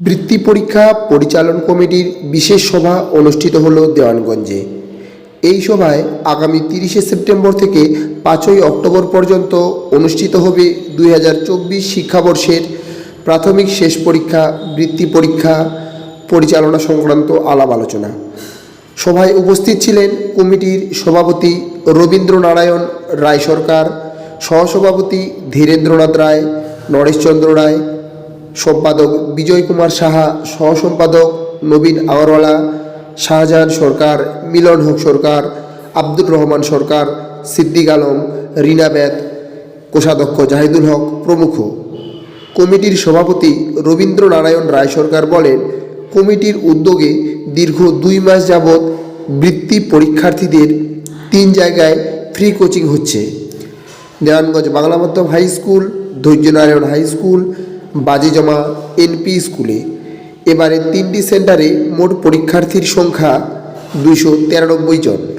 বৃত্তি পরীক্ষা পরিচালন কমিটির বিশেষ সভা অনুষ্ঠিত হলো দেওয়ানগঞ্জে। এই সভায় আগামী তিরিশে সেপ্টেম্বর থেকে পাঁচই অক্টোবর পর্যন্ত অনুষ্ঠিত হবে দুই হাজার চব্বিশ শিক্ষাবর্ষের প্রাথমিক শেষ পরীক্ষা, বৃত্তি পরীক্ষা, পরিচালনা সংক্রান্ত আলাপ আলোচনা। সভায় উপস্থিত ছিলেন কমিটির সভাপতি রবীন্দ্রনারায়ণ রায় সরকার, সহসভাপতি ধীরেন্দ্রনাথ রায়, নরেশচন্দ্র রায় সম্পাদক বিজয় কুমার সাহা, সহসম্পাদক নবীন আগরওয়ালা, শাহজাহান সরকার, মিলন হক সরকার, আব্দুর রহমান সরকার, সিদ্দিক আলম, রিনা বেদ, কোষাধ্যক্ষ জাহিদুল হক প্রমুখ। কমিটির সভাপতি রবীন্দ্রনারায়ণ রায় সরকার বলেন, কমিটির উদ্যোগে দীর্ঘ দুই মাস যাবৎ বৃত্তি পরীক্ষার্থীদের তিন জায়গায় ফ্রি কোচিং হচ্ছে। দেওয়ানগঞ্জ বাংলা মাধ্যম high school, Dhairyanarayan high school বাজিজমা NP স্কুলে। এবারে তিনটি সেন্টারে মোট পরীক্ষার্থীর সংখ্যা দুশো জন।